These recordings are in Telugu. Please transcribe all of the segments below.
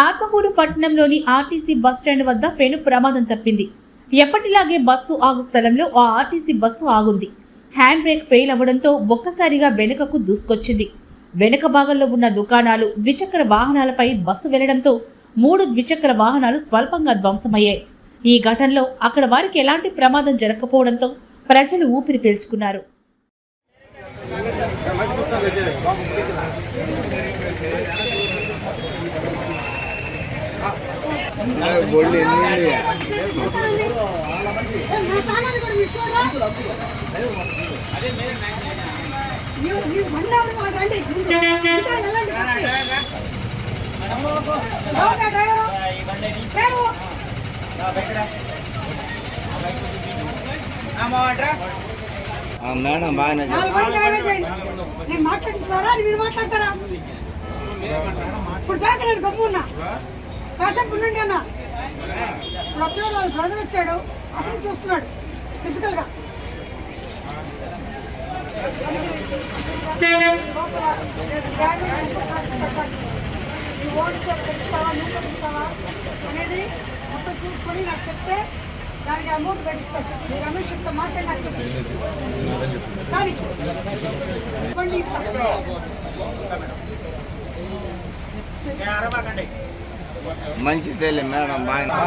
ఆత్మకూరు పట్టణంలోని ఆర్టీసీ బస్టాండ్ వద్ద పెను ప్రమాదం తప్పింది. ఎప్పటిలాగే బస్సు ఆగు స్థలంలో ఆ ఆర్టీసీ బస్సు ఆగుంది. హ్యాండ్ బ్రేక్ ఫెయిల్ అవ్వడంతో ఒక్కసారిగా వెనుకకు దూసుకొచ్చింది. వెనుక భాగంలో ఉన్న దుకాణాలు ద్విచక్ర వాహనాలపై బస్సు వెళ్ళడంతో మూడు ద్విచక్ర వాహనాలు స్వల్పంగా ధ్వంసమయ్యాయి. ఈ ఘటనలో అక్కడ వారికి ఎలాంటి ప్రమాదం జరగకపోవడంతో ప్రజలు ఊపిరి పీల్చుకున్నారు. బొల్లి ఎన్ని మేడం బాగానే నేను మాట్లాడుతున్నారా? మీరు మాట్లాడతారా? ఇప్పుడు దాకా నేను గమ్మున్నా. కాసేపు ఉండండి అన్న. ఇప్పుడు వచ్చాడు వాళ్ళు బ్రదర్ వచ్చాడు అతను చూస్తున్నాడు ఫిజికల్గా. ఈ ఓడితే పెంచుతావా నువ్వు పెంచుతావా అనేది మొత్తం చూసుకొని నాకు చెప్తే దానికి అమౌంట్ గడిస్తాను మీ రమేష్ యొక్క మాట నాకు చెప్తాను కానీ బండి ఇస్తాను. మంచిదేలే మేడం బాగా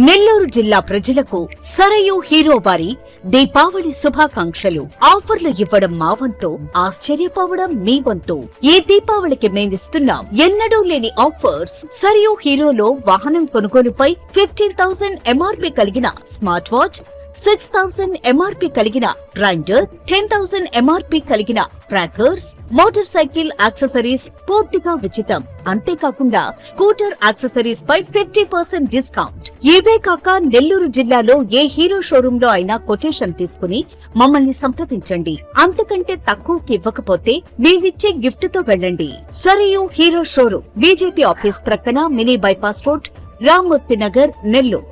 నెల్లూరు జిల్లా ప్రజలకు సరయు హీరో వారి దీపావళి శుభాకాంక్షలు. ఆఫర్లు ఇవ్వడం మా వంతు ఆశ్చర్యపోవడం మీ వంతు. ఈ దీపావళికి మేమిస్తున్నాం ఎన్నడూ లేని ఆఫర్స్ సరయు హీరోలో వాహనం కొనుగోలుపై ఫిఫ్టీన్ థౌసండ్ ఎంఆర్పి కలిగిన smart watch six thousand MRP కలిగిన గ్రైండర్ టెన్ థౌసండ్ ఎంఆర్పి కలిగిన ట్రాకర్స్ మోటార్ సైకిల్ యాక్సెసరీస్ పూర్తిగా ఉచితం అంతేకాకుండా స్కూటర్ యాక్సెసరీస్ పై ఫిఫ్టీ పర్సెంట్ డిస్కౌంట్ ఇవే కాక నెల్లూరు జిల్లాలో ఏ హీరో షోరూమ్లో అయినా కొటేషన్ తీసుకుని మమ్మల్ని సంప్రదించండి. అంతకంటే తక్కువకి ఇవ్వకపోతే మీవిచ్చే గిఫ్ట్తో వెళ్ళండి. Sarayu Hero showroom BJP office ప్రక్కన mini bypass road Rammurthy Nagar Nellore.